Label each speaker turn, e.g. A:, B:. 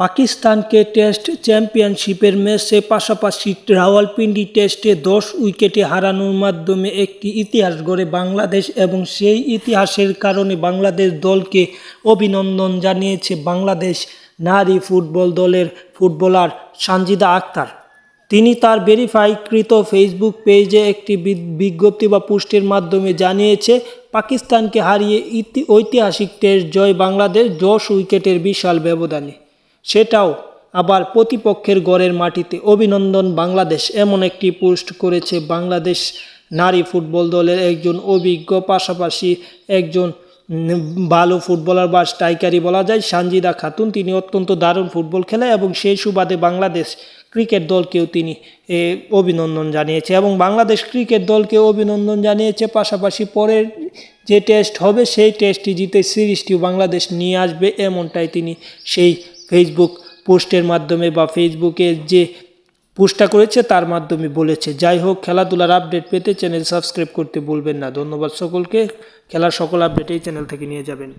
A: পাকিস্তানকে টেস্ট চ্যাম্পিয়নশিপের ম্যাচে পাশাপাশি রাওয়ালপিন্ডি টেস্টে দশ উইকেটে হারানোর মাধ্যমে একটি ইতিহাস গড়ে বাংলাদেশ এবং সেই ইতিহাসের কারণে বাংলাদেশ দলকে অভিনন্দন জানিয়েছে বাংলাদেশ নারী ফুটবল দলের ফুটবলার সানজিদা আক্তার। তিনি তার ভেরিফাইকৃত ফেসবুক পেজে একটি বিজ্ঞপ্তি বা পোস্টের মাধ্যমে জানিয়েছে, পাকিস্তানকে হারিয়ে ইতি, ঐতিহাসিক টেস্ট জয় বাংলাদেশ, দশ উইকেটের বিশাল ব্যবধানে। সেটাও আবার প্রতিপক্ষের গড়ের মাটিতে। অভিনন্দন, বাংলাদেশ। এমন একটি পোস্ট করেছে বাংলাদেশ নারী ফুটবল দলের একজন অভিজ্ঞ, পাশাপাশি একজন ভালো ফুটবলার বা স্ট্রাইকারই বলা যায়, সানজিদা খাতুন। তিনি অত্যন্ত দারুণ ফুটবল খেলে এবং সেই সুবাদে বাংলাদেশ ক্রিকেট দলকেও তিনি অভিনন্দন জানিয়েছে এবং বাংলাদেশ ক্রিকেট দলকে অভিনন্দন জানিয়েছে। পাশাপাশি পরের যে টেস্ট হবে, সেই টেস্টটি জিতে সিরিজটিও বাংলাদেশ নিয়ে আসবে, এমনটাই তিনি সেই ফেসবুক পোস্টের মাধ্যমে বা ফেসবুকে যে পোস্টটা করেছে তার মাধ্যমে বলেছে। যাই হোক, খেলাধুলার আপডেট পেতে চ্যানেল সাবস্ক্রাইব করতে বলবেন না। ধন্যবাদ সকলকে। খেলার সকল আপডেট এই চ্যানেল থেকে নিয়ে যাবেন।